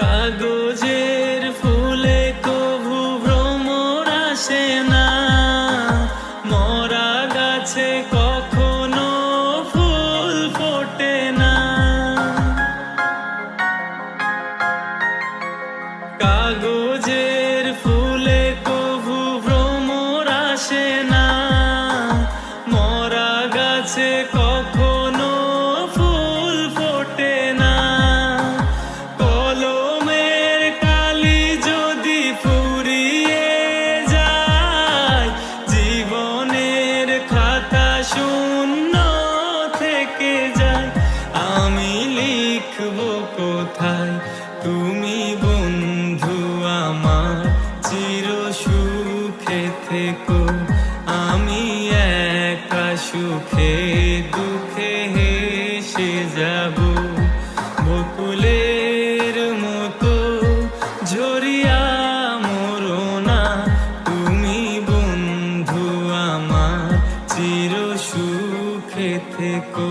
Tá do jeito কোথায় তুমি বন্ধু আমার, চির সুখে থেকো। আমি একা সুখে, দুঃখে হেসে যাব। বকুলের মতো ঝরিয়া মরো না। তুমি বন্ধু আমার, চির সুখে থেকো।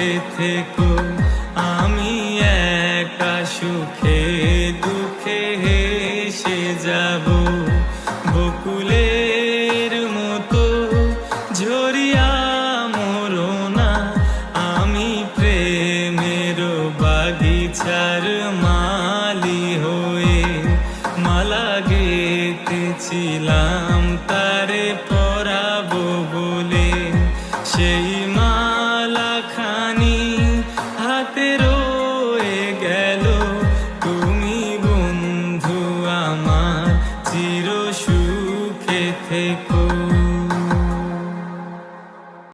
সুখে থেকো। আমি একা সুখে, দুঃখে হেসে যাব। বকুলের মতো ঝরিয়া মরো না। আমি প্রেমের বাগিচার মালি হয়ে মালা গেতেছিলাম তারে আমার চির সুখে থেকো।